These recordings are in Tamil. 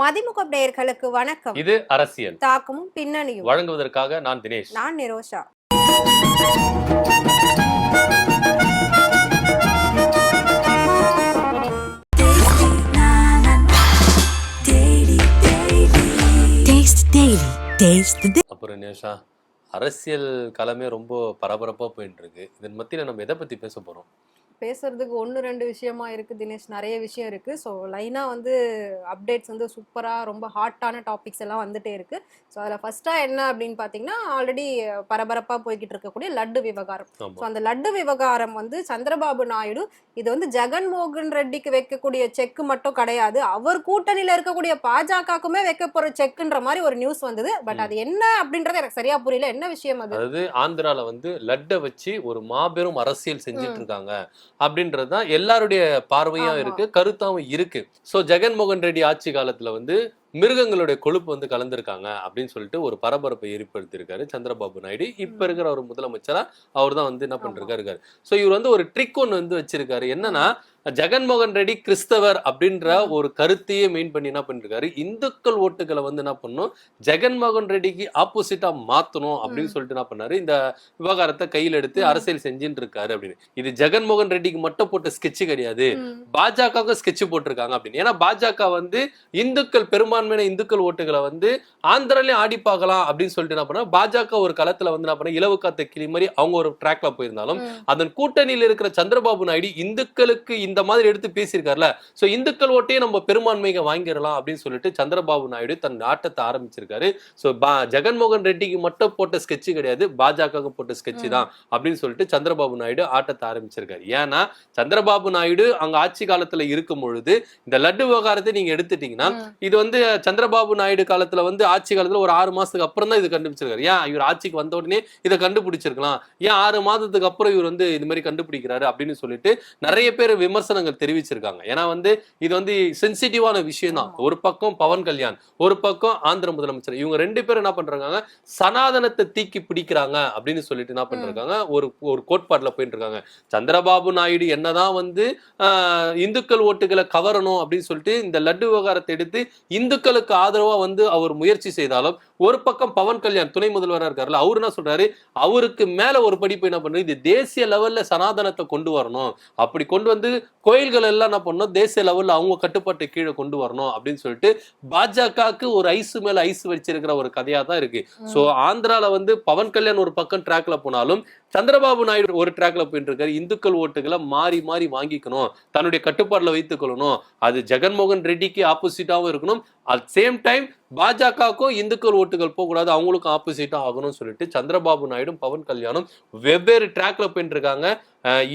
மதிமுக நேயர்களுக்கு வணக்கம். இது அரசியல். தாக்கமும் பின்னணியும். வழங்குவதற்காக நான் தினேஷ். நான் நிரோஷா. அப்புறம் நேஷா அரசியல் களமே ரொம்ப பரபரப்பா போயிட்டு இருக்கு இதன் மத்தியில நம்ம எதை பத்தி பேச போறோம்? பேசுறதுக்கு ஒன்று ரெண்டு விஷயமா இருக்கு தினேஷ். நிறைய விஷயம் இருக்கு. ஸோ லைனா வந்து அப்டேட்ஸ் வந்து சூப்பரா ரொம்ப ஹாட்டான டாபிக்ஸ் எல்லாம் வந்துட்டே இருக்கு. ஸோ அதில் ஃபர்ஸ்டா என்ன அப்படின்னு பார்த்தீங்கன்னா ஆல்ரெடி பரபரப்பா போய்கிட்டு இருக்கக்கூடிய லட்டு விவகாரம். ஸோ அந்த லட்டு விவகாரம் வந்து சந்திரபாபு நாயுடு இது வந்து ஜெகன்மோகன் ரெட்டிக்கு வைக்கக்கூடிய செக் மட்டும் கிடையாது. அவர் கூட்டணியில இருக்கக்கூடிய பாஜகவுக்குமே வைக்க போற செக்குன்ற மாதிரி ஒரு நியூஸ் வந்தது. பட் அது என்ன அப்படின்றது எனக்கு சரியா புரியல. என்ன விஷயம் அது? அதாவது ஆந்திரால வந்து லட்டை வச்சு ஒரு மாபெரும் அரசியல் செஞ்சுட்டு. இருக்காங்க. அப்படின்றது தான் எல்லாருடைய பார்வையும். இருக்கு கருத்தாவும் இருக்கு சோ ஜெகன்மோகன் ரெட்டி ஆட்சி காலத்துல வந்து மிருகங்களுடைய கொழுப்பு வந்து கலந்துருக்காங்க அப்படின்னு சொல்லிட்டு ஒரு பரபரப்பை ஏற்படுத்தியிருக்காரு சந்திரபாபு நாயுடு இப்ப. இருக்கிற ஒரு முதலமைச்சரா அவர் தான் வந்து என்ன. பண்ணிருக்காரு இருக்காரு சோ இவர் வந்து ஒரு ட்ரிக் ஒன்று வந்து வச்சிருக்காரு என்னன்னா ஜெகன்மோகன் ரெட்டி கிறிஸ்தவர் அப்படின்ற. ஒரு கருத்தையே மெயின் பண்ணி என்ன பண்ணிருக்காரு இந்துக்கள் ஓட்டுகளை வந்து என்ன பண்ணும் ஜெகன்மோகன் ரெட்டிக்கு ஆப்போசிட்டா மாத்தணும் அப்படின்னு. சொல்லிட்டு என்ன பண்ணாரு இந்த விவகாரத்தை கையில் எடுத்து. அரசியல் செஞ்சுட்டு இருக்காரு அப்படின்னு இது ஜெகன்மோகன் ரெட்டிக்கு மட்டும் போட்ட ஸ்கெட்ச் கிடையாது. பாஜகவுக்கு ஸ்கெட்ச் போட்டிருக்காங்க அப்படின்னு ஏன்னா பாஜக வந்து இந்துக்கள் பெரும்பான்மையான இந்துக்கள் ஓட்டுகளை வந்து ஆந்திராலையும் ஆடி பார்க்கலாம் அப்படின்னு சொல்லிட்டு என்ன பண்ணா பாஜக ஒரு களத்துல வந்து என்ன பண்ண இலவு காத்த கிளி மாதிரி அவங்க ஒரு ட்ராக்ல போயிருந்தாலும். அதன் கூட்டணியில் இருக்கிற சந்திரபாபு நாயுடு இந்துக்களுக்கு இந்த மாதிரி எடுத்து பேசியிருக்காருல. சோ இந்துக்கள் ஓட்டையே நம்ம பெரும்பான்மையை வாங்கிடலாம் அப்படின்னு சொல்லிட்டு சந்திரபாபு நாயுடு தன் ஆட்டத்தை ஆரம்பிச்சிருக்காரு. சோ பா ஜெகன்மோகன் ரெட்டிக்கு மட்டும் போட்ட ஸ்கெட்ச் கிடையாது. பாஜகவுக்கு போட்ட ஸ்கெட்ச். தான் அப்படின்னு சொல்லிட்டு சந்திரபாபு நாயுடு ஆட்டத்தை ஆரம்பிச்சிருக்காரு. ஏன்னா சந்திரபாபு நாயுடு அங்க ஆட்சி காலத்துல இருக்கும் பொழுது இந்த லட்டு விவகாரத்தை நீங்க எடுத்துட்டீங்கன்னா. இது வந்து சந்திரபாபு நாயுடு காலத்துல வந்து ஆட்சி காலத்துல ஒரு ஆறு மாசத்துக்கு அப்புறம் தான் இது கண்டுபிடிச்சிருக்காரு. ஏன்? இவர் ஆட்சிக்கு வந்த உடனே இதை கண்டுபிடிச்சிருக்கலாம். ஏன் ஆறு மாதத்துக்கு அப்புறம் இவர் வந்து இது மாதிரி கண்டுபிடிக்கிறாரு அப்படின்னு சொல்லிட்டு நிறைய பேர் விமர்சனங்கள் தெரிவிச்சிருக்காங்க. ஏன்னா வந்து இது வந்து சென்சிட்டிவான விஷயம் தான். ஒரு பக்கம் பவன் கல்யாண் ஒரு பக்கம் ஆந்திர முதலமைச்சர். இவங்க ரெண்டு பேரும் என்ன பண்றாங்க? சனாதனத்தை தீக்கி பிடிக்கிறாங்க அப்படின்னு சொல்லிட்டு என்ன பண்றாங்க? ஒரு ஒரு கோட்பாட்டுல போயிட்டு இருக்காங்க சந்திரபாபு நாயுடு என்னதான் வந்து இந்துக்கள் ஓட்டுகளை கவரணும் அப்படின்னு சொல்லிட்டு இந்த லட்டு விவகாரத்தை எடுத்து இந்துக்களுக்கு ஆதரவா வந்து அவர் முயற்சி செய்தாலும் ஒரு பக்கம் பவன் கல்யாண் துணை முதல்வரா இருக்காருல்ல அவர் என்ன சொல்றாரு? அவருக்கு மேல ஒரு படிப்பு என்ன பண்ணுது? இது தேசிய லெவல்ல சனாதனத்தை கொண்டு வரணும். அப்படி கொண்டு வந்து கோயில்கள் எல்லாம் என்ன பண்ணணும்? தேசிய லெவல்ல அவங்க கட்டுப்பாட்டு கீழே கொண்டு வரணும் அப்படின்னு சொல்லிட்டு பாஜகவுக்கு ஒரு ஐஸ் மேல ஐஸ் வச்சிருக்கிற ஒரு கதையா தான் இருக்கு. சோ ஆந்திரால வந்து பவன் கல்யாண் ஒரு பக்கம் ட்ராக்ல போனாலும் சந்திரபாபு நாயுடு ஒரு ட்ராக்ல போயிட்டு இருக்காரு இந்துக்கள் ஓட்டுகளை மாறி மாறி வாங்கிக்கணும். தன்னுடைய கட்டுப்பாட்டில் வைத்துக் கொள்ளணும். அது ஜெகன்மோகன் ரெட்டிக்கு ஆப்போசிட்டாவும் இருக்கணும். அட் சேம் டைம் பாஜகவுக்கும் இந்துக்கள் ஓட்டுகள் போகக்கூடாது. அவங்களுக்கும் ஆப்போசிட்டா ஆகணும்னு சொல்லிட்டு சந்திரபாபு நாயுடும் பவன் கல்யாணும் வெவ்வேறு ட்ராக்ல போயிட்டு இருக்காங்க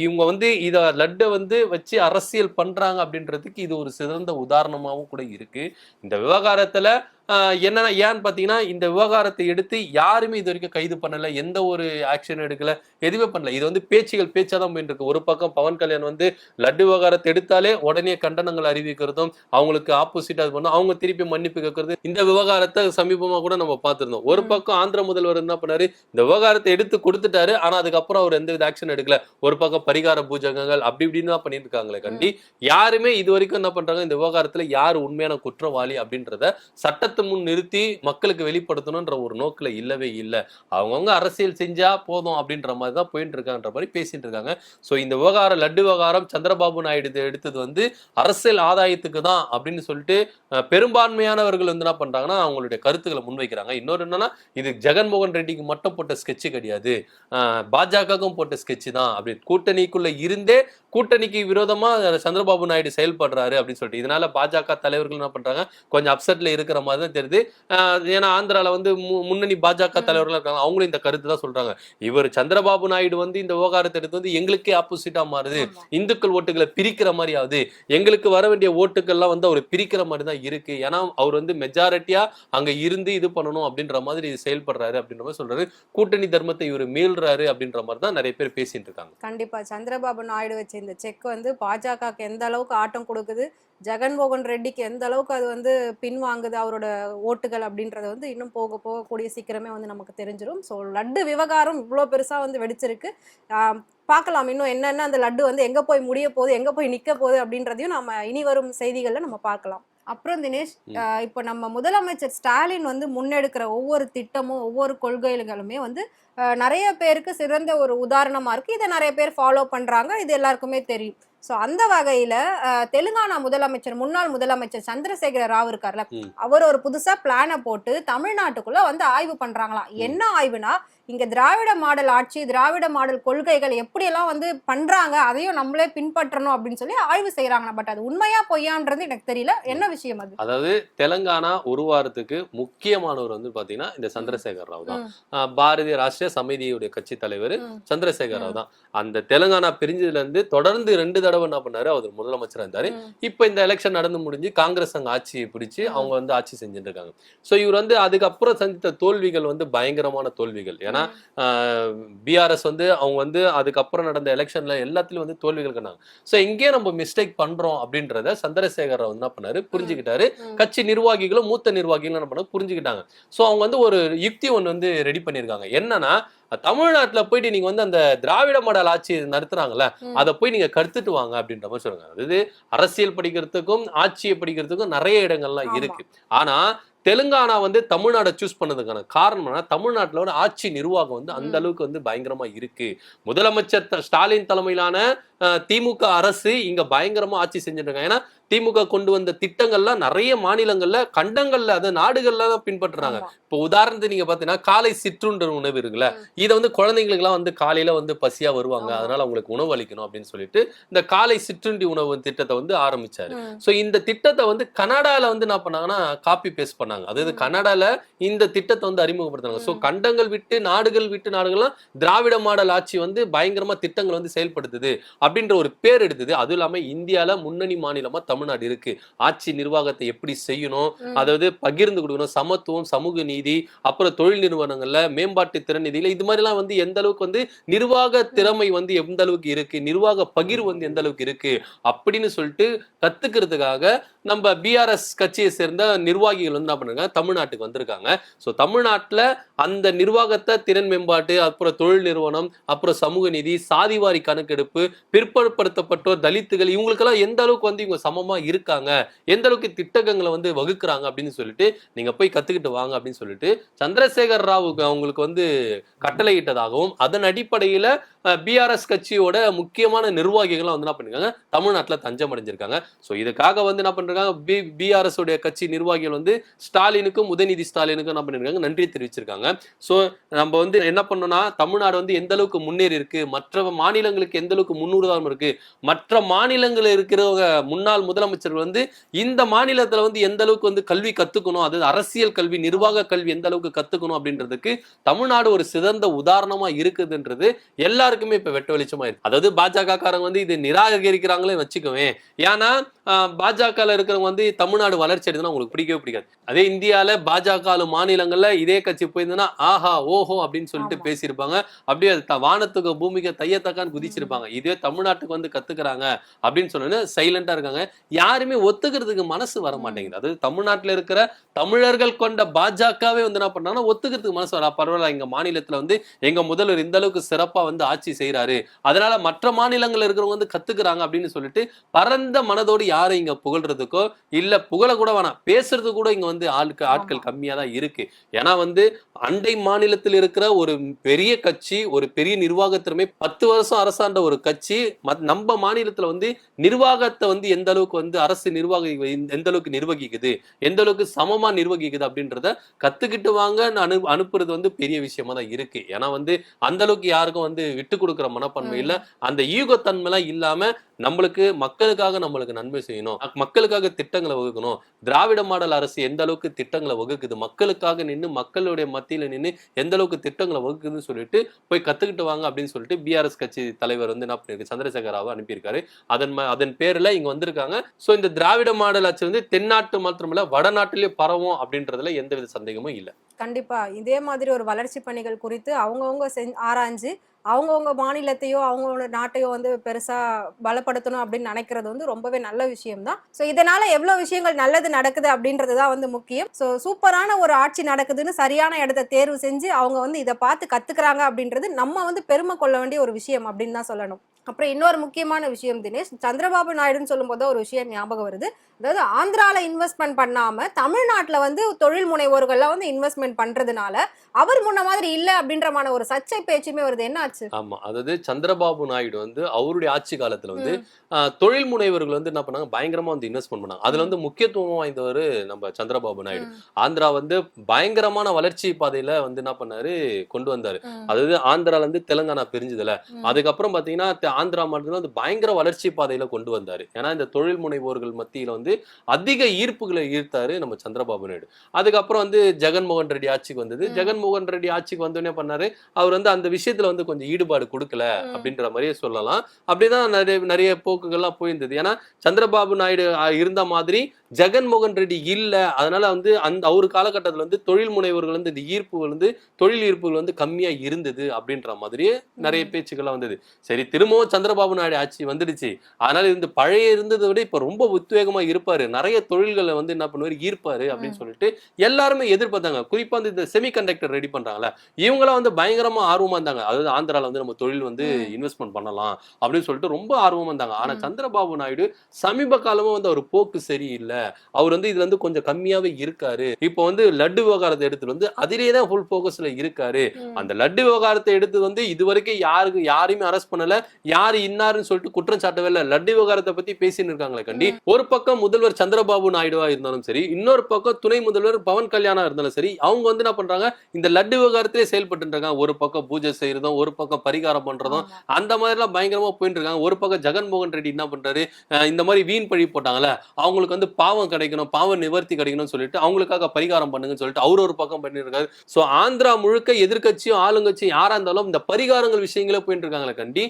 இவங்க வந்து இத லட்டை வந்து வச்சு அரசியல் பண்றாங்க அப்படின்றதுக்கு இது ஒரு சிறந்த உதாரணமாகவும் கூட இருக்கு. இந்த விவகாரத்துல என்னன்னா ஏன்னு பாத்தீங்கன்னா இந்த விவகாரத்தை எடுத்து யாருமே இது வரைக்கும் கைது பண்ணல எந்த ஒரு ஆக்ஷன் எடுக்கல எதுவுமே பண்ணல. இது வந்து பேச்சுகள் பேச்சா தான் போயிட்டு இருக்கு. ஒரு பக்கம் பவன் கல்யாண் வந்து லட்டு விவகாரத்தை எடுத்தாலே உடனே கண்டனங்கள் அறிவிக்கிறதும் அவங்களுக்கு ஆப்போசிட் அது பண்ணும். அவங்க திருப்பி மன்னிப்பு கேட்கறது இந்த விவகாரத்தை சமீபமா கூட நம்ம பார்த்திருந்தோம். ஒரு. பக்கம் ஆந்திர முதல்வர் என்ன பண்ணாரு இந்த விவகாரத்தை எடுத்து கொடுத்துட்டாரு ஆனா அதுக்கப்புறம் அவர் எந்த வித ஆக்ஷன் எடுக்கல. ஒரு பக்கம் பரிகார பூஜகங்கள் அப்படி இப்படின்னு தான் பண்ணிட்டு இருக்காங்களே கண்டி யாருமே இது வரைக்கும் என்ன பண்றாங்க இந்த விவகாரத்துல யார் உண்மையான குற்றவாளி அப்படின்றத சட்டத்தை முன் நிறுத்தி மக்களுக்கு வெளிப்படுத்தணும்ன்ற ஒரு நோக்கில் இல்லவே இல்லை. அவங்கவுங்க அரசியல் செஞ்சா போதும் அப்படின்ற மாதிரி தான் போயிட்டு இருக்காங்கன்ற மாதிரி பேசிட்டு இருக்காங்க ஸோ இந்த விவகாரம் லட்டு விவகாரம் சந்திரபாபு நாயுடு எடுத்தது வந்து அரசியல் ஆதாயத்துக்கு தான் அப்படின்னு சொல்லிட்டு பெரும்பான்மையானவர்கள் வந்து என்ன பண்றாங்கன்னா அவங்களுடைய கருத்துக்களை முன்வைக்கிறாங்க. இன்னொரு என்னன்னா இது ஜெகன்மோகன் ரெட்டிக்கு மட்டும் போட்ட ஸ்கெட்ச் கிடையாது. பாஜகவுக்கும் போட்ட ஸ்கெட்ச் தான். அப்படி கூட்டணிக்குள்ள இருந்தே கூட்டணிக்கு விரோதமா சந்திரபாபு நாயுடு செயல்படுறாரு அப்படின்னு சொல்லிட்டு. இதனால பாஜக தலைவர்கள் என்ன பண்றாங்க? கொஞ்சம் அப்செட்ல இருக்கிற மாதிரி தான் தெரியுது. ஏன்னா ஆந்திரால வந்து முன்னணி பாஜக. தலைவர்கள் இருக்காங்க. அவங்களும் இந்த கருத்து தான் சொல்றாங்க. இவர் சந்திரபாபு நாயுடு வந்து இந்த விவகாரத்தை எடுத்து வந்து எங்களுக்கே ஆப்போசிட்டா மாறுது. இந்துக்கள் ஓட்டுகளை பிரிக்கிற மாதிரி ஆகுது. எங்களுக்கு வர வேண்டிய ஓட்டுகள்லாம் வந்து அவர் பிரிக்கிற மாதிரி தான் இருக்கு. ஏன்னா அவர் வந்து மெஜாரிட்டியா அங்க இருந்து இது பண்ணணும் அப்படின்ற மாதிரி செயல்படுறாரு அப்படின்ற மாதிரி சொல்றாரு. கூட்டணி தர்மத்தை இவர் மீள்றாரு அப்படின்ற மாதிரி தான் நிறைய பேர் பேசிட்டு இருக்காங்க. கண்டிப்பா. சந்திரபாபு நாயுடு வச்ச இந்த செக் வந்து பாஜகவுக்கு எந்த அளவுக்கு ஆட்டம் கொடுக்குது ஜெகன்மோகன் ரெட்டிக்கு எந்த அளவுக்கு அது வந்து பின்வாங்குது அவரோட ஓட்டுகள் அப்படின்றது வந்து இன்னும் போக போக கூடிய சீக்கிரமே வந்து நமக்கு தெரிஞ்சிடும் ஸோ லட்டு விவகாரம் இவ்வளோ பெருசாக வந்து வெடிச்சிருக்கு. பார்க்கலாம் இன்னும் என்னென்ன அந்த லட்டு வந்து எங்கே போய் முடிய போகுது எங்கே போய் நிற்க போகுது அப்படின்றதையும் நம்ம இனி வரும் செய்திகளில் நம்ம பார்க்கலாம். அப்புறம் தினேஷ் இப்போ நம்ம முதலமைச்சர் ஸ்டாலின் வந்து முன்னெடுக்கிற ஒவ்வொரு திட்டமும் ஒவ்வொரு கொள்கைகளுமே வந்து நிறைய பேருக்கு சிறந்த ஒரு உதாரணமா இருக்கு. இதை நிறைய பேர் ஃபாலோ பண்றாங்க. இது எல்லாருக்குமே தெரியும். ஸோ அந்த வகையில தெலுங்கானா முதலமைச்சர் முன்னாள் முதலமைச்சர் சந்திரசேகர ராவ் இருக்கார்ல. அவர் ஒரு புதுசா பிளானை போட்டு தமிழ்நாட்டுக்குள்ள வந்து ஆய்வு பண்றாங்களாம். என்ன ஆய்வுனா இங்க திராவிட மாடல் ஆட்சி திராவிட மாடல் கொள்கைகள் எப்படியெல்லாம் வந்து பண்றாங்க அதையும் நம்மளே பின்பற்றணும் அப்படின்னு சொல்லி ஆய்வு செய்யறாங்க பட் அது உண்மையா பொய்யான்றது எனக்கு தெரியல. என்ன விஷயம் அது? அதாவது தெலங்கானா உருவாரத்துக்கு முக்கியமானவர் வந்து பாத்தீங்கன்னா இந்த சந்திரசேகர் ராவ் தான். பாரதிய ராஷ்டிரிய சமிதியுடைய கட்சி தலைவர். சந்திரசேகர் ராவ் தான். அந்த தெலுங்கானா பிரிஞ்சதுல இருந்து தொடர்ந்து ரெண்டு தடவை என்ன பண்ணாரு? அவர் முதலமைச்சரா இருந்தாரு. இப்ப இந்த எலெக்ஷன் நடந்து முடிஞ்சு காங்கிரஸ் அங்க ஆட்சியை பிடிச்சு. அவங்க வந்து ஆட்சி செஞ்சுட்டு இருக்காங்க. சோ இவர் வந்து அதுக்கப்புறம் சந்தித்த தோல்விகள் வந்து பயங்கரமான தோல்விகள். ஏன்னா பிஆர்எஸ் வந்து அவங்க வந்து அதுக்கப்புறம் நடந்த எலெக்ஷன்ல எல்லாத்துலயும் வந்து தோல்விகள் கண்டாங்க சோ எங்கேயே நம்ம மிஸ்டேக் பண்றோம் அப்படின்றத சந்திரசேகர் என்ன பண்ணாரு? புரிஞ்சுக்கிட்டாரு. கட்சி நிர்வாகிகளும் மூத்த நிர்வாகிகளும் என்ன பண்ண புரிஞ்சுக்கிட்டாங்க. சோ அவங்க வந்து ஒரு யுக்தி ஒன்று வந்து ரெடி பண்ணியிருக்காங்க. என்னன்னா தமிழ்நாட்டுல போயிட்டு நீங்க வந்து அந்த திராவிட மாடல் ஆட்சி நடத்துறாங்கல்ல. அதை போய் நீங்க கருத்துட்டு வாங்க அப்படின்ற மாதிரி சொல்றாங்க. அதாவது அரசியல் படிக்கிறதுக்கும் ஆட்சியை படிக்கிறதுக்கும் நிறைய இடங்கள்லாம். இருக்கு. ஆனா தெலுங்கானா வந்து தமிழ்நாடை சூஸ் பண்ணதுக்கான காரணம் என்ன தமிழ்நாட்டுல ஒரு ஆட்சி நிர்வாகம் வந்து அந்த. அளவுக்கு வந்து பயங்கரமா இருக்கு முதலமைச்சர் ஸ்டாலின் தலைமையிலான திமுக அரசு இங்க பயங்கரமா ஆட்சி செஞ்சுட்டு இருக்காங்க ஏன்னா திமுக கொண்டு வந்த திட்டங்கள்லாம் நிறைய மாநிலங்கள்ல கண்டங்கள்ல அது நாடுகள்ல தான் பின்பற்றுறாங்க. இப்போ உதாரணத்துக்கு நீங்க பாத்தீங்கன்னா காலை சிற்றுண்ட உணவு இருக்குல்ல இதை வந்து குழந்தைங்களுக்கு எல்லாம் வந்து காலையில வந்து பசியா வருவாங்க. அதனால அவங்களுக்கு உணவு அளிக்கணும் அப்படின்னு சொல்லிட்டு இந்த காலை சிற்றுண்டி உணவு திட்டத்தை வந்து ஆரம்பிச்சாரு. சோ இந்த திட்டத்தை வந்து கனடால வந்து என்ன பண்ணாங்கன்னா காப்பி பேஸ்ட் பண்ணாங்க அதாவது. கனடால இந்த திட்டத்தை வந்து அறிமுகப்படுத்துறாங்க சோ. கண்டங்கள் விட்டு நாடுகள் விட்டு நாடுகள்லாம் திராவிட மாடல் ஆட்சி வந்து பயங்கரமா திட்டங்கள் வந்து செயல்படுத்துது அப்படின்ற ஒரு பேர் எடுத்தது. அதுவும் இல்லாம இந்தியால முன்னணி மாநிலமா தமிழ்நாடு இருக்கு. ஆட்சி நிர்வாகத்தை எப்படி செய்யணும். அதாவது பகிர்ந்து கொடுக்கணும். சமத்துவம் சமூக நீதி அப்புறம் தொழில் நிறுவனங்கள்ல மேம்பாட்டு திறன் நிதியில இது மாதிரிலாம் வந்து எந்த அளவுக்கு வந்து நிர்வாக திறமை வந்து எந்த அளவுக்கு இருக்கு நிர்வாக பகிர்வு வந்து எந்த அளவுக்கு இருக்கு அப்படின்னு சொல்லிட்டு கத்துக்கிறதுக்காக நம்ம பிஆர்எஸ் கட்சியை சேர்ந்த நிர்வாகிகள் வந்து என்ன பண்ணுங்க தமிழ்நாட்டுக்கு வந்திருக்காங்க. ஸோ தமிழ்நாட்டில் அந்த நிர்வாகத்தை திறன் மேம்பாட்டு அப்புறம் தொழில் நிறுவனம் அப்புறம் சமூக நிதி சாதிவாரி கணக்கெடுப்பு பிற்படுத்தப்பட்டோர் தலித்துகள் இவங்களுக்கெல்லாம் எந்த அளவுக்கு வந்து இவங்க சமமாக இருக்காங்க? எந்த அளவுக்கு திட்டங்களை வந்து வகுக்கிறாங்க அப்படின்னு சொல்லிட்டு நீங்கள் போய் கற்றுக்கிட்டு வாங்க அப்படின்னு சொல்லிட்டு சந்திரசேகர் ராவுக்கு அவங்களுக்கு வந்து கட்டளையிட்டதாகவும் அதன் அடிப்படையில் பிஆர்எஸ் கட்சியோட முக்கியமான நிர்வாகிகள்லாம் வந்து என்ன பண்ணிருக்காங்க? தமிழ்நாட்டில் தஞ்சம் அடைஞ்சிருக்காங்க ஸோ இதுக்காக வந்து என்ன பண்ணுறாங்க பண்ணிருக்காங்க பி பிஆர்எஸ் உடைய கட்சி நிர்வாகிகள் வந்து ஸ்டாலினுக்கும் உதயநிதி ஸ்டாலினுக்கும் என்ன பண்ணிருக்காங்க நன்றி தெரிவிச்சிருக்காங்க. ஸோ நம்ம வந்து என்ன பண்ணோம்னா தமிழ்நாடு வந்து எந்த அளவுக்கு முன்னேறி இருக்கு மற்ற மாநிலங்களுக்கு எந்த அளவுக்கு முன்னுதாரணம் இருக்கு மற்ற மாநிலங்களில் இருக்கிறவங்க முன்னாள் முதலமைச்சர்கள் வந்து இந்த மாநிலத்தில் வந்து எந்த அளவுக்கு வந்து கல்வி கத்துக்கணும் அது அரசியல் கல்வி நிர்வாக கல்வி எந்த அளவுக்கு கத்துக்கணும் அப்படின்றதுக்கு தமிழ்நாடு ஒரு சிறந்த உதாரணமா இருக்குதுன்றது எல்லாருக்குமே இப்ப வெட்ட வெளிச்சமா இருக்கு. அதாவது பாஜக காரங்க வந்து இது நிராகரிக்கிறாங்களே வச்சுக்கோவே ஏன்னா பாஜக இருக்கிறவங்க வந்து தமிழ்நாடு வளர்ச்சி அடைந்தா உங்களுக்கு பிடிக்கவே பிடிக்காது. அதே இந்தியால பாஜக மாநிலங்கள்ல இதே கட்சி போயிருந்ததுன்னா ஆஹா ஓஹோ அப்படின்னு சொல்லிட்டு. பேசியிருப்பாங்க. அப்படியே வானத்துக்கு பூமிக்கு தையத்தக்கான்னு குதிச்சிருப்பாங்க. இதே தமிழ்நாட்டுக்கு வந்து கத்துக்கிறாங்க அப்படின்னு சொன்னோன்னு சைலண்டா இருக்காங்க. யாருமே ஒத்துக்கிறதுக்கு மனசு வர. மாட்டேங்குது. அது தமிழ்நாட்டுல இருக்கிற தமிழர்கள் கொண்ட பாஜகவே வந்து என்ன பண்ணாங்கன்னா ஒத்துக்கிறதுக்கு மனசு வர பரவாயில்ல எங்க மாநிலத்துல வந்து எங்க முதல்வர் இந்த அளவுக்கு சிறப்பா வந்து ஆட்சி செய்யறாரு அதனால மற்ற மாநிலங்கள்ல இருக்கிறவங்க வந்து கத்துக்கிறாங்க அப்படின்னு சொல்லிட்டு பரந்த மனதோடு யாரும் இங்க புகழ்றதுக்கோ இல்ல புகழ கூட வேணாம். பேசுறது கூட இங்க வந்து ஆட்கள் ஆட்கள் ஆமா. கம்மியா தான் இருக்கு. ஏன்னா வந்து அண்டை மாநிலத்தில் இருக்கிற ஒரு பெரிய கட்சி ஒரு பெரிய நிர்வாக திறமை பத்து வருஷம் அரசாண்ட ஒரு கட்சி நம்ம மாநிலத்துல வந்து நிர்வாகத்தை வந்து எந்த அளவுக்கு வந்து அரசு நிர்வாகி எந்த அளவுக்கு நிர்வகிக்குது எந்த அளவுக்கு சமமா நிர்வகிக்குது அப்படின்றத கத்துக்கிட்டு வாங்க அனு அனுப்புறது வந்து பெரிய விஷயமா தான் இருக்கு. ஏன்னா வந்து அந்த அளவுக்கு யாருக்கும் வந்து விட்டு கொடுக்குற மனப்பான்மை இல்ல. அந்த ஈகோத்தன்மைலாம் இல்லாம நம்மளுக்கு மக்களுக்காக நம்மளுக்கு நன்மை செய்யணும். மக்களுக்காக திட்டங்களை வகுக்கணும். திராவிட மாடல் அரசு எந்த அளவுக்கு திட்டங்களை வகுக்குது? மக்களுக்காக நின்று மக்களுடைய மத்தியில் நின்று எந்த அளவுக்கு திட்டங்களை வகுக்குதுன்னு சொல்லிட்டு போய் கத்துக்கிட்டு வாங்க அப்படின்னு சொல்லிட்டு பிஆர்எஸ் கட்சி தலைவர் வந்து என்ன பண்ணிருக்கு சந்திரசேகர் அனுப்பியிருக்காரு. அதன் அதன் பேரில் இங்க வந்திருக்காங்க. ஸோ இந்த திராவிட மாடல் ஆட்சி வந்து தென்னாட்டு மாத்திரமில்ல வடநாட்டிலே பரவும் அப்படின்றதுல எந்தவித சந்தேகமும் இல்லை. கண்டிப்பா. இதே மாதிரி ஒரு வளர்ச்சி பணிகள் குறித்து அவங்கவுங்க செஞ்சு ஆராய்ஞ்சு அவங்கவுங்க மாநிலத்தையோ அவங்களோட நாட்டையோ வந்து பெருசாக பலப்படுத்தணும் அப்படின்னு நினைக்கிறது வந்து ரொம்பவே நல்ல விஷயம் தான் ஸோ இதனால் எவ்வளோ விஷயங்கள் நல்லது நடக்குது அப்படின்றது தான் வந்து முக்கியம். ஸோ சூப்பரான ஒரு ஆட்சி நடக்குதுன்னு சரியான இடத்த தேர்வு செஞ்சு அவங்க வந்து இதை பார்த்து கற்றுக்குறாங்க அப்படின்றது நம்ம வந்து பெருமை கொள்ள வேண்டிய ஒரு விஷயம் அப்படின்னு தான் சொல்லணும். அப்புறம் இன்னொரு முக்கியமான விஷயம் தினேஷ். சந்திரபாபு நாயுடுன்னு சொல்லும்போது ஒரு விஷயம் ஞாபகம் வருது. அதாவது ஆந்திரால இன்வெஸ்ட்மெண்ட் பண்ணாம தமிழ்நாட்டுல வந்து தொழில் முனைவோர்கள்லாம் வந்து இன்வெஸ்ட்மெண்ட் பண்றதுனால அவர் முன்ன மாதிரி இல்ல அப்படின்றமான ஒரு சர்ச்சை பேச்சுமே வருது. என்ன ஆச்சு? ஆமா. அதாவது சந்திரபாபு நாயுடு வந்து அவருடைய ஆட்சி காலத்துல வந்து தொழில் முனைவர்கள் வந்து என்ன பண்ணாங்க? பயங்கரமா வந்து இன்வெஸ்ட்மெண்ட் பண்ணாங்க. அதுல வந்து முக்கியத்துவம் வாய்ந்தவர் நம்ம சந்திரபாபு நாயுடு. ஆந்திரா வந்து பயங்கரமான வளர்ச்சி பாதையில வந்து என்ன பண்ணாரு? கொண்டு வந்தாரு. அதாவது ஆந்திரால இருந்து தெலுங்கானா பிரிஞ்சதுல. அதுக்கப்புறம் பாத்தீங்கன்னா ஆந்திரா மாநிலத்துல வந்து பயங்கர வளர்ச்சி பாதையில கொண்டு வந்தாரு. ஏன்னா இந்த தொழில் முனைவோர்கள் மத்தியில வந்து அதிக ஈர்ப்புகளை ஈர்த்தாரு நம்ம சந்திரபாபு நாயுடு. அதுக்கப்புறம் வந்து ஜெகன்மோகன் ரெட்டி ஆட்சிக்கு வந்தது. ஜெகன்மோகன் ரெட்டி ஆட்சிக்கு வந்தோடனே பண்ணாரு. அவர் வந்து அந்த விஷயத்துல வந்து கொஞ்சம் ஈடுபாடு கொடுக்கல. அப்படின்ற மாதிரியே சொல்லலாம். அப்படிதான் நிறைய நிறைய போக்குகள்லாம் போயிருந்தது. ஏன்னா சந்திரபாபு நாயுடு இருந்த மாதிரி ஜெகன்மோகன் ரெட்டி இல்ல. அதனால வந்து அந்த அவர் காலகட்டத்துல வந்து தொழில் முனைவர்கள் வந்து இந்த ஈர்ப்புகள் வந்து தொழில் ஈர்ப்புகள் வந்து கம்மியா இருந்தது அப்படின்ற மாதிரியே நிறைய பேச்சுக்கள்லாம் வந்தது. சரி திரும்பவும் சந்திரபாபு நாயுடு ஆட்சி வந்துடுச்சு. அதனால இந்த பழைய இருந்ததை விட இப்ப ரொம்ப உத்வேகமா இருப்பாரு. நிறைய தொழில்களை வந்து என்ன பண்ணுவாரு? ஈர்ப்பாரு அப்படின்னு சொல்லிட்டு எல்லாருமே எதிர்பார்த்தாங்க. குறிப்பா வந்து இந்த செமி கண்டக்டர் ரெடி பண்றாங்கல்ல இவங்களாம் வந்து பயங்கரமா ஆர்வமா இருந்தாங்க. அதாவது ஆந்திரால வந்து நம்ம தொழில் வந்து. இன்வெஸ்ட்மெண்ட் பண்ணலாம் அப்படின்னு சொல்லிட்டு ரொம்ப ஆர்வமா இருந்தாங்க. ஆனா ம். சந்திரபாபு நாயுடு சமீப காலமா வந்து அவர் போக்கு சரியில்லை. அவர் வந்து இதுல இருந்து கொஞ்சம் கம்மியாவே இருக்காரு. இப்போ வந்து லட்டு விவகாரத்தை எடுத்துட்டு வந்து அதிலேயே தான் ஃபுல் ஃபோக்கஸ்ல இருக்காரு. அந்த லட்டு விவகாரத்தை எடுத்து வந்து இது வரைக்கும் யாருக்கு யாரையுமே அரெஸ்ட் பண்ணல. யாரு இன்னாருன்னு சொல்லிட்டு குற்றம் சாட்டவே இல்லை. லட்டு விவகாரத்தை பத்தி பேசின்னு இருக்காங்களே கண்டி. ஒரு பக்கம் முதல்வர் சந்திரபாபு நாயுடுவா இருந்தாலும் சரி இன்னொரு பக்கம் துணை முதல்வர் பவன் கல்யாணா இருந்தாலும் சரி அவங்க வந்து என்ன பண்றாங்க? இந்த லட்டு விவகாரத்திலே செயல்பட்டு இருக்காங்க. ஒரு பக்கம் பூஜை செய்யறதும் ஒரு பக்கம் பரிகாரம் பண்றதும். அந்த மாதிரி எல்லாம் பயங்கரமா போயிட்டு இருக்காங்க. ஒரு பக்கம் ஜெகன்மோகன் ரெட்டி என்ன பண்றாரு? இந்த மாதிரி வீண் பழி போட்டாங்கல்ல அவங்களுக்கு வந்து பாவம் கிடைக்கணும் பாவ நிவர்த்தி கிடைக்கணும்னு சொல்லிட்டு அவங்களுக்காக பரிகாரம் பண்ணுங்கன்னு சொல்லிட்டு அவர் ஒரு பக்கம் பண்ணிருக்காரு. சோ ஆந்திரா முழுக்க எதிர்க்கட்சியும் ஆளுங்கட்சியும் யாரா இருந்தாலும் இந்த பரிகாரங்கள் விஷயங்களே போயிட்டு இருக்காங்களே கண்டி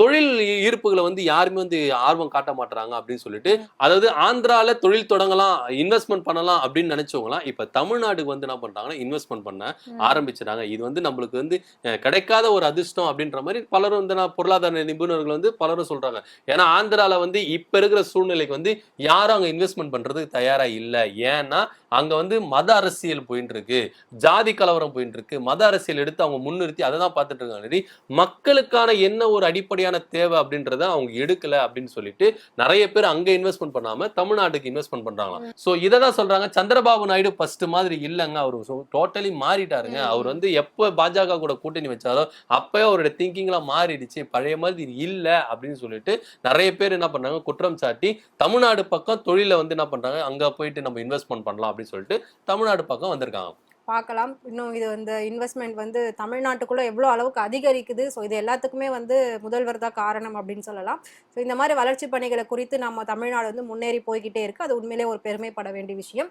தொழில் ஈர்ப்புகளை வந்து யாருமே வந்து ஆர்வம் காட்ட மாட்டாங்க அப்படின்னு சொல்லிட்டு அதாவது ஆந்திரால தொழில் தொடங்கலாம் இன்வெஸ்ட்மெண்ட் பண்ணலாம் அப்படின்னு நினைச்சவங்களாம் இப்ப தமிழ்நாடுக்கு வந்து என்ன பண்றாங்கன்னா இன்வெஸ்ட்மெண்ட் பண்ண. ஆரம்பிச்சிட்டாங்க இது வந்து நம்மளுக்கு வந்து கிடைக்காத ஒரு அதிர்ஷ்டம் அப்படின்ற மாதிரி பலரும் வந்து பொருளாதார நிபுணர்கள் வந்து பலரும் சொல்றாங்க. ஏன்னா ஆந்திரால வந்து இப்ப இருக்கிற சூழ்நிலைக்கு வந்து யாரும் அங்க இன்வெஸ்ட்மெண்ட் பண்ணுறதுக்கு தயாராக இல்லை. ஏன்னா அங்க வந்து மத அரசியல் போயிட்டு இருக்கு ஜாதி கலவரம் போயிட்டு இருக்கு மத அரசியல் எடுத்து அவங்க முன்னிறுத்தி அதை தான் பார்த்துட்டு இருக்காங்க. மக்களுக்கான என்ன ஒரு அடிப்படையான தேவை அப்படின்றத அவங்க எடுக்கல அப்படின்னு சொல்லிட்டு நிறைய பேர் அங்க இன்வெஸ்ட்மெண்ட் பண்ணாம தமிழ்நாட்டுக்கு இன்வெஸ்ட்மெண்ட் பண்றாங்களாம். சோ இதை தான் சொல்றாங்க. சந்திரபாபு நாயுடு ஃபர்ஸ்ட் மாதிரி இல்லைங்க. அவர் டோட்டலி மாறிட்டாருங்க. அவர் வந்து எப்போ பாஜக கூட கூட்டணி வச்சாரோ அப்பவே அவருடைய திங்கிங்லாம் மாறிடுச்சு. பழைய மாதிரி இல்ல அப்படின்னு சொல்லிட்டு நிறைய பேர் என்ன பண்றாங்க? குற்றம் சாட்டி தமிழ்நாடு பக்கம் தொழில வந்து என்ன பண்றாங்க? அங்க போயிட்டு நம்ம இன்வெஸ்ட்மெண்ட் பண்ணலாம் அப்படின்னு சொல்லிட்டு தமிழ்நாடு பக்கம் வந்திருக்காங்க. பார்க்கலாம். இன்னும் இது வந்து இன்வெஸ்ட்மெண்ட் வந்து தமிழ்நாட்டுக்குள்ள எவ்வளோ அளவுக்கு அதிகரிக்குது? ஸோ இது எல்லாத்துக்குமே வந்து முதல்வர் தான் காரணம் அப்படின்னு சொல்லலாம். ஸோ இந்த மாதிரி வளர்ச்சி பணிகளை குறித்து நம்ம தமிழ்நாடு வந்து முன்னேறி போய்கிட்டே இருக்கு. அது உண்மையிலே ஒரு பெருமைப்பட வேண்டிய விஷயம்.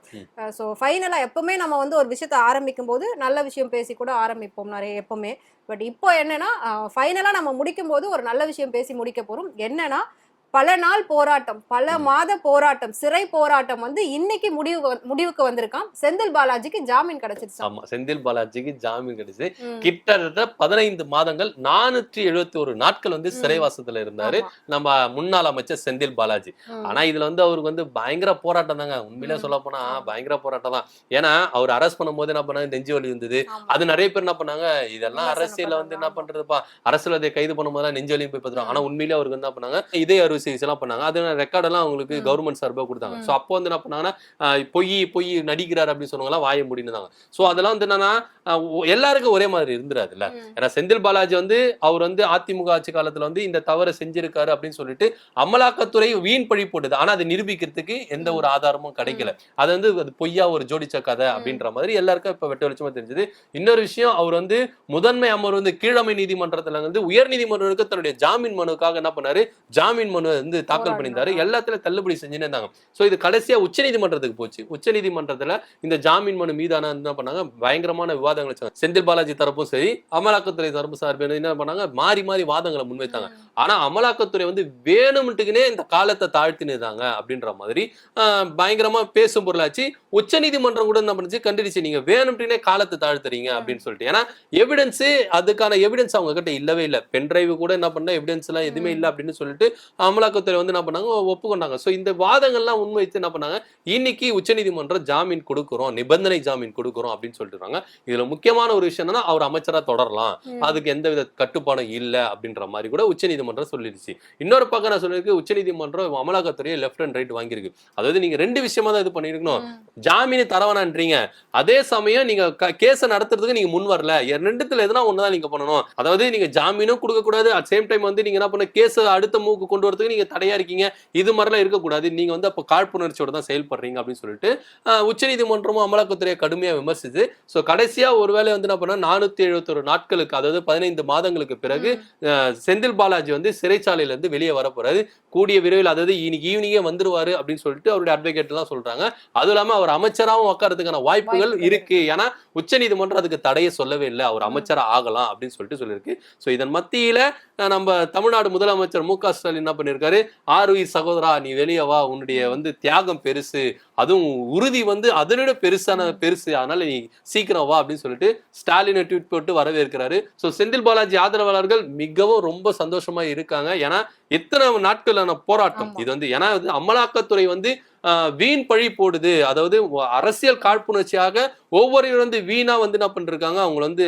ஸோ ஃபைனலாக எப்பவுமே நம்ம வந்து ஒரு விஷயத்தை ஆரம்பிக்கும் போது நல்ல விஷயம் பேசி கூட ஆரம்பிப்போம் நிறைய எப்பவுமே. பட் இப்போ என்னன்னா ஃபைனலாக நம்ம முடிக்கும் போது ஒரு நல்ல விஷயம் பேசி முடிக்க போகிறோம் என்னன்னா பல நாள் போராட்டம் பல மாத போராட்டம் சிறை போராட்டம் வந்து இன்னைக்கு முடிவு முடிவுக்கு வந்திருக்கான் செந்தில் பாலாஜிக்கு ஜாமீன் கிடைச்சிருச்சு ஆமா செந்தில் பாலாஜிக்கு ஜாமீன் கிடைச்சு ம். கிட்டத்தட்ட பதினைந்து மாதங்கள் நானூற்றி எழுபத்தி ஒரு நாட்கள் வந்து. சிறைவாசத்துல இருந்தாரு. நம்ம முன்னாள் அமைச்சர் செந்தில் பாலாஜி. ஆனா இதுல வந்து அவருக்கு வந்து பயங்கர போராட்டம் தாங்க உண்மையிலே. சொல்ல போனா. பயங்கர போராட்டம் தான் ஏன்னா அவர் அரெஸ்ட் பண்ணும்போது என்ன பண்ணாங்க நெஞ்சு வலி இருந்தது. அது நிறைய பேர் என்ன பண்ணாங்க இதெல்லாம் அரசியல்ல வந்து என்ன. பண்றதுப்பா அரசியல்வாதியை கைது பண்ணும்போது நெஞ்சு வலியும் போய் பார்த்துருவாங்க. ஆனா உண்மையிலே அவருக்கு என்ன பண்ணாங்க இதே அறுவை சிகிச்சை எல்லாம் பண்ணாங்க. அது ரெக்கார்ட் எல்லாம் அவங்களுக்கு. கவர்மெண்ட் சார்பா கொடுத்தாங்க. சோ அப்போ வந்து என்ன பண்ணாங்கன்னா பொய் பொய் நடிக்கிறார் அப்படின்னு சொன்னவங்க வாய முடிந்தாங்க சோ அதெல்லாம் வந்து என்னன்னா எல்லாருக்கும் ஒரே மாதிரி இருந்துராதுல்ல. ஏன்னா செந்தில் பாலாஜி வந்து அவர் வந்து அதிமுக ஆட்சி காலத்துல வந்து இந்த தவறை செஞ்சிருக்காரு அப்படின்னு சொல்லிட்டு அமலாக்கத்துறை வீண் பழி போட்டது. ஆனா அதை நிரூபிக்கிறதுக்கு எந்த ஒரு ஆதாரமும் கிடைக்கல. அது வந்து அது பொய்யா ஒரு ஜோடிச்ச கதை அப்படின்ற மாதிரி எல்லாருக்கும் இப்ப வெட்ட வெளிச்சமா தெரிஞ்சது. இன்னொரு விஷயம் அவர் வந்து முதன்மை அமர்வு வந்து கீழமை நீதிமன்றத்துல வந்து உயர் நீதிமன்றத்துக்கு தன்னுடைய ஜாமீன் மனுக்காக என்ன பண்ணாரு? ஜாமீன் மனு வந்து தாக்கல். பண்ணியிருந்தாரு. எல்லாத்துலயும் தள்ளுபடி செஞ்சுன்னு இருந்தாங்க சோ இது கடைசியா உச்ச நீதிமன்றத்துக்கு போச்சு. உச்ச நீதிமன்றத்துல இந்த ஜாமீன் மனு மீதான என்ன பண்ணாங்க? பயங்கரமான விவாதங்கள் செந்தில் பாலாஜி தரப்பும் சரி அமலாக்கத்துறை தரப்பு சார்பில் என்ன பண்ணாங்க? மாறி மாறி வாதங்களை முன்வைத்தாங்க. ஆனா அமலாக்கத்துறை வந்து வேணும்ட்டுக்குனே இந்த காலத்தை தாழ்த்தினுதாங்க அப்படின்ற மாதிரி பயங்கரமா பேசும் பொருளாச்சு. உச்ச நீதிமன்றம் கூட என்ன பண்ணுச்சு? கண்டிச்சு நீங்க வேணும்ட்டுனே காலத்தை தாழ்த்துறீங்க அப்படின்னு சொல்லிட்டு. ஏன்னா எவிடன்ஸ் அதுக்கான எவிடன்ஸ் அவங்க கிட்ட இல்லவே இல்லை. பென் டிரைவ் கூட என்ன பண்ண எவிடன்ஸ் எல்லாம் எதுவுமே இல்லை அப்படின்னு சொல்லிட்டு அமலா அமலாக்கத்துறை வந்து என்ன பண்ணாங்க? ஒப்புக்கொண்டாங்க. சோ இந்த வாதங்கள்லாம் முன்வைத்து என்ன பண்ணாங்க? இன்னைக்கு உச்சநீதிமன்றம் ஜாமீன் கொடுக்குறோம் நிபந்தனை ஜாமீன் கொடுக்குறோம் அப்படின்னு சொல்லிட்டுறாங்க இதுல முக்கியமான ஒரு விஷயம் என்னன்னா அவர் அமைச்சரா தொடரலாம். அதுக்கு எந்த வித கட்டுப்பாடும் இல்ல அப்படின்ற மாதிரி கூட உச்சநீதிமன்றம் சொல்லிடுச்சு. இன்னொரு பக்கம் நான் சொல்லியிருக்கு உச்சநீதிமன்றம் அமலாக்கத்துறையை லெஃப்ட் அண்ட் ரைட் வாங்கியிருக்கு. அதாவது நீங்க ரெண்டு விஷயமா தான் இது பண்ணிருக்கணும். ஜாமீன் தரவானான்றீங்க அதே சமயம் நீங்க கேஸை நடத்துறதுக்கு நீங்க முன் வரல. ரெண்டுத்துல எதுனா ஒண்ணுதான் நீங்க பண்ணணும். அதாவது நீங்க ஜாமீனும் கொடுக்க கூடாது அட் சேம் டைம் வந்து நீங்க என்ன பண்ண கேஸ் அடுத்த மூக்கு கொண்டு வரதுக்கு நீங்க தடையா இருக்கீங்க இது மாதிரிலாம் இருக்கக்கூடாது. நீங்க வந்து அப்ப காழ்ப்புணர்ச்சியோட தான் செயல்படுறீங்க அப்படின்னு சொல்லிட்டு உச்சநீதிமன்றமும் அமலாக்கத்துறையை கடுமையா விமர்சிச்சு சோ கடைசியா ஒருவேளை வந்து என்ன பண்ணா நானூத்தி எழுபத்தொரு நாட்களுக்கு அதாவது பதினைந்து மாதங்களுக்கு பிறகு செந்தில் பாலாஜி வந்து சிறைச்சாலையில இருந்து வெளியே வர போறாரு. கூடிய விரைவில் அதாவது இன்னைக்கு ஈவினிங்கே வந்துருவாரு அப்படின்னு சொல்லிட்டு அவருடைய அட்வொகேட் எல்லாம் சொல்றாங்க. அதுவும் இல்லாம அவர் அமைச்சராகவும் உட்காரதுக்கான வாய்ப்புகள் இருக்கு. ஏன்னா உச்சநீதிமன்றம் அதுக்கு தடையை சொல்லவே இல்லை. அவர் அமைச்சரா ஆகலாம் அப்படின்னு சொல்லிட்டு சொல்லியிருக்கு. சோ இதன் மத்தியில நம்ம தமிழ்நாடு முதலமைச்சர் மு க ஸ்டாலின் என்ன பண்ணிருக்காரு ஆறுயிர் சகோதரா நீ வெளியே வா. உன்னுடைய வந்து தியாகம் பெருசு. அதுவும் உறுதி வந்து அதனை விட பெருசான பெருசு. அதனால நீ சீக்கிரம் வா அப்படின்னு சொல்லிட்டு ஸ்டாலினை ட்வீட் போட்டு வரவேற்கிறாரு. சோ செந்தில் பாலாஜி ஆதரவாளர்கள் மிகவும் ரொம்ப சந்தோஷமா இருக்காங்க. ஏன்னா எத்தனை நாட்களான போராட்டம். இது வந்து ஏன்னா அமலாக்கத்துறை வந்து வீண் பழி போடுது. அதாவது அரசியல் காழ்ப்புணர்ச்சியாக ஒவ்வொருவரும் வந்து வீணா வந்து என்ன பண்ணிருக்காங்க? அவங்க வந்து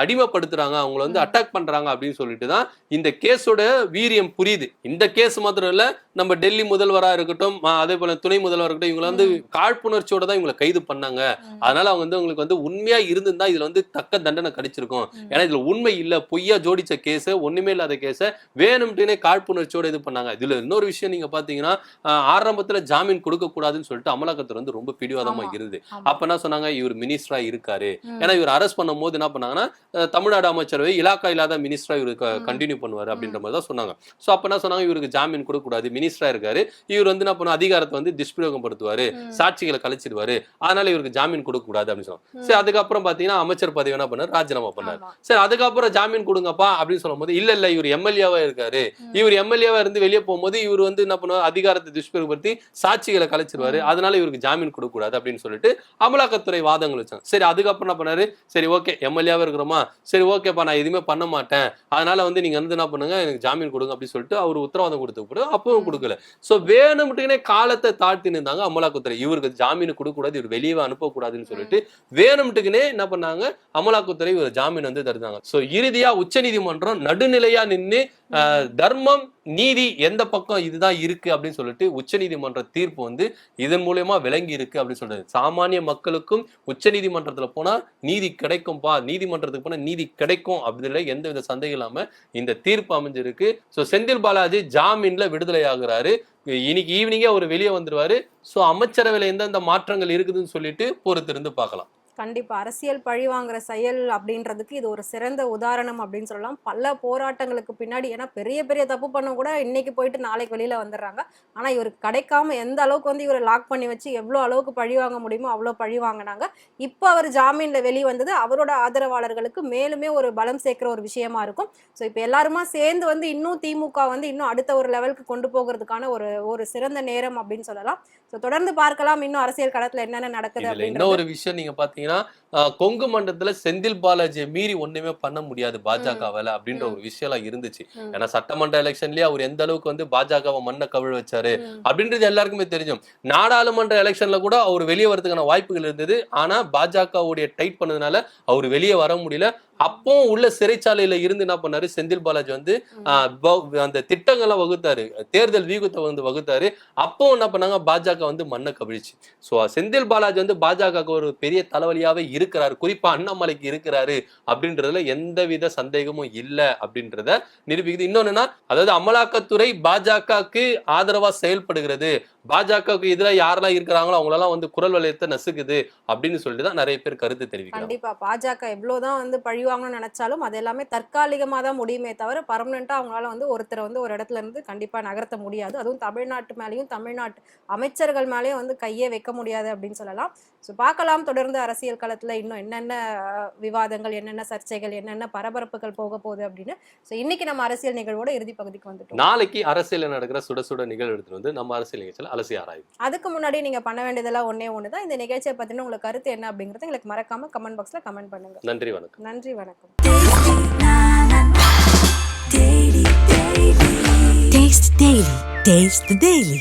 அடிமைப்படுத்துறாங்க. அவங்கள வந்து. அட்டாக் பண்றாங்க அப்படின்னு சொல்லிட்டு தான் இந்த கேஸோட வீரியம் புரியுது. இந்த கேஸ் மாத்திரம் இல்ல நம்ம டெல்லி முதல்வரா இருக்கட்டும் அதே போல துணை முதல்வரா இருக்கட்டும் இவங்களை வந்து காழ்ப்புணர்ச்சியோட தான் இவங்களை கைது பண்ணாங்க. அதனால அவங்க வந்து உங்களுக்கு வந்து உண்மையா இருந்திருந்தா இதுல வந்து தக்க தண்டனை கிடைச்சிருக்கும். ஏன்னா இதுல உண்மை இல்ல பொய்யா ஜோடிச்ச கேஸ ஒண்ணுமே இல்லாத கேஸ வேணும்ட்டுனே காழ்ப்புணர்ச்சியோட இது பண்ணாங்க. இதுல இன்னொரு விஷயம் நீங்க பாத்தீங்கன்னா ஆரம்பத்துல ஜாமீன் கொடுக்க கூடாதுன்னு சொல்லிட்டு அமலாக்கத்துறை வந்து ரொம்ப பிடிவாதமா. இருந்தது. அப்ப என்ன சொன்னாங்க இவர் மினிஸ்டரா இருக்காரு. ஏன்னா இவர் அரெஸ்ட் பண்ணும் போது என்ன பண்ணாங்கன்னா தமிழ்நாடு அமைச்சரவை இலாக்கா இல்லாத மினிஸ்டரா இவரு. கண்டினியூ பண்ணுவாரு அப்படின்ற மாதிரி தான் சொன்னாங்க சோ அப்ப என்ன சொன்னாங்க இவருக்கு ஜாமீன் கொடுக்க கூடாது மினிஸ்டரா இருக்காரு இவர் வந்து என்ன பண்ண அதிகாரத்தை வந்து துஷ்பிரயோகப்படுத்துவாரு. சாட்சிகளை கழிச்சிடுவாரு அதனால இவருக்கு ஜாமீன் கொடுக்க கூடாது அப்படின்னு சொன்னாங்க. சரி அதுக்கப்புறம் பாத்தீங்கன்னா அமைச்சர் பதவி என்ன பண்ணாரு ராஜினாமா பண்ணாரு. சரி அதுக்கப்புறம் ஜாமீன் கொடுங்கப்பா அப்படின்னு சொல்லும்போது இல்ல இல்ல இவர் எம்எல்ஏவா இருக்காரு. இவர் எம்எல்ஏவா இருந்து வெளியே போகும்போது இவர் வந்து என்ன பண்ணுவார் அதிகாரத்தை துஷ்பிரயோகப்படுத்தி சாட்சிகளை கலைச்சிருவாரு. அதனால இவருக்கு ஜாமீன் கொடுக்க கூடாது அப்படின்னு சொல்லிட்டு அமலாக்கத்துறை வாதங்கள் வச்சாங்க. சரி அதுக்கப்புறம் என்ன பண்ணாரு? சரி ஓகே எம்எல்ஏவா இருக்கிறோமா? சரி ஓகேப்பா நான் எதுவுமே பண்ண மாட்டேன். அதனால வந்து நீங்க வந்து என்ன பண்ணுங்க எனக்கு ஜாமீன் கொடுங்க அப்படின்னு சொல்லிட்டு அவர் உத்தரவாதம் கொடுத்து கூட அப்பவும். கொடுக்கல. சோ வேணும்ட்டுனே காலத்தை தாழ்த்தி நின்றாங்க அமலாக்கத்துறை. இவருக்கு ஜாமீன் கொடுக்க கூடாது இவர் வெளியே அனுப்பக்கூடாதுன்னு சொல்லிட்டு வேணும்ட்டுக்குனே என்ன பண்ணாங்க? அமலாக்கத்துறை ஒரு ஜாமீன் வந்து தருந்தாங்க. சோ இறுதியா உச்சநீதிமன்றம் நடுநிலையா அஹ், தர்மம் நீதி எந்த பக்கம் இதுதான் இருக்கு அப்படின்னு சொல்லிட்டு உச்சநீதிமன்ற தீர்ப்பு வந்து இதன் மூலயமா விளங்கி இருக்கு அப்படின்னு சொல்றது சாமானிய மக்களுக்கும் உச்சநீதிமன்றத்தில் போனால் நீதி கிடைக்கும்பா நீதிமன்றத்துக்கு போனால் நீதி கிடைக்கும் அப்படின்ற எந்த வித சந்தேகம் இல்லாமல் இந்த தீர்ப்பு அமைஞ்சிருக்கு. ஸோ செந்தில் பாலாஜி ஜாமீன்ல விடுதலை ஆகுறாரு. இன்னைக்கு ஈவினிங்கே அவர் வெளியே வந்துருவாரு. ஸோ அமைச்சரவையில் எந்தெந்த மாற்றங்கள் இருக்குதுன்னு சொல்லிட்டு பொறுத்திருந்து பார்க்கலாம். கண்டிப்பா. அரசியல் பழி வாங்குற செயல் அப்படின்றதுக்கு இது ஒரு சிறந்த உதாரணம் அப்படின்னு சொல்லலாம். பல போராட்டங்களுக்கு பின்னாடி ஏன்னா பெரிய பெரிய தப்பு பண்ண கூட இன்னைக்கு போயிட்டு நாளைக்கு வெளியில வந்துடுறாங்க. ஆனா இவருக்கு கிடைக்காம எந்த அளவுக்கு வந்து இவரை லாக் பண்ணி வச்சு எவ்வளவு அளவுக்கு பழி வாங்க முடியுமோ அவ்வளோ பழி வாங்கினாங்க. இப்போ அவர் ஜாமீன்ல வெளியே வந்தது அவரோட ஆதரவாளர்களுக்கு மேலுமே ஒரு பலம் சேர்க்கிற ஒரு விஷயமா இருக்கும். ஸோ இப்போ எல்லாருமா சேர்ந்து வந்து இன்னும் திமுக வந்து இன்னும் அடுத்த ஒரு லெவலுக்கு கொண்டு போகிறதுக்கான ஒரு ஒரு சிறந்த நேரம் அப்படின்னு சொல்லலாம். ஸோ தொடர்ந்து பார்க்கலாம். இன்னும் அரசியல் களத்துல என்னென்ன நடக்குது இதுல அப்படின்றது இன்னொரு விஷயம் நீங்க பாத்தீங்கன்னா பார்த்தீங்கன்னா கொங்கு மண்டலத்துல செந்தில் பாலாஜியை மீறி ஒண்ணுமே பண்ண முடியாது பாஜகவால அப்படின்ற. ஒரு விஷயம் எல்லாம் இருந்துச்சு. ஏன்னா சட்டமன்ற எலெக்ஷன்லயே அவர் எந்த அளவுக்கு வந்து பாஜகவை மண்ணை கவிழ வச்சாரு. அப்படின்றது எல்லாருக்குமே தெரியும். நாடாளுமன்ற எலெக்ஷன்ல கூட அவர் வெளியே வரதுக்கான வாய்ப்புகள் இருந்தது. ஆனா பாஜகவுடைய டைட் பண்ணதுனால அவர் வெளியே வர முடியல. அப்பவும் உள்ள சிறைச்சாலையில இருந்து என்ன பண்ணாரு? செந்தில் பாலாஜி வந்து அந்த திட்டங்களை வகுத்தாரு. தேர்தல் வீகத்தை வந்து வகுத்தாரு. அப்போ என்ன பண்ணாங்க? பாஜக வந்து மண்ணை கவிழ்ச்சி. சோ செந்தில் பாலாஜி வந்து பாஜகவுக்கு ஒரு பெரிய தலைவலியாவே இருக்கிறாரு. குறிப்பா அண்ணாமலைக்கு இருக்கிறாரு அப்படின்றதுல எந்தவித சந்தேகமும் இல்லை அப்படின்றத நிரூபிக்குது. இன்னொன்னு அதாவது அமலாக்கத்துறை பாஜகவுக்கு ஆதரவா செயல்படுகிறது பாஜகவுக்கு எதிராக யாரெல்லாம் இருக்கிறாங்களோ அவங்களெல்லாம் வந்து குரல் வளையத்தை நசுக்குது அப்படின்னு சொல்லிட்டு தான் நிறைய பேர் கருத்து தெரிவிக்கிறாங்க. கண்டிப்பா. பாஜக எவ்வளவுதான் வந்து பழி வாங்கணும்னு நினைச்சாலும் அது எல்லாமே தற்காலிகமா தான் முடியுமே தவிர பர்மனெண்டா அவங்களால வந்து ஒருத்தரை வந்து ஒரு இடத்துல இருந்து கண்டிப்பா நகர்த்த முடியாது. அதுவும் தமிழ்நாட்டு மேலேயும் தமிழ்நாட்டு அமைச்சர்கள் மேலேயும் வந்து கையே வைக்க முடியாது அப்படின்னு சொல்லலாம். ஸோ பார்க்கலாம். தொடர்ந்து அரசியல் களத்துல இன்னும் என்னென்ன விவாதங்கள் என்னென்ன சர்ச்சைகள் என்னென்ன பரபரப்புகள் போக போகுது அப்படின்னு. ஸோ இன்னைக்கு நம்ம அரசியல் நிகழ்வோட இறுதி பகுதிக்கு வந்துட்டோம். நாளைக்கு அரசியல் நடக்கிற சுட சுட நிகழ்வு எடுத்துட்டு வந்து நம்ம அரசியல் நிகழ்ச்சியில் அலசி ஆராயும் அதுக்கு முன்னாடி நீங்க பண்ண வேண்டியதெல்லாம் ஒண்ணே ஒன்று தான் இந்த நிகழ்ச்சியை பத்தின உங்களுக்கு கருத்து என்ன அப்படிங்கறது எங்களுக்கு மறக்காம கமெண்ட் பாக்ஸ்ல கமெண்ட் பண்ணுங்க நன்றி வணக்கம் நன்றி வணக்கம் Taste, Daily. Taste the Daily.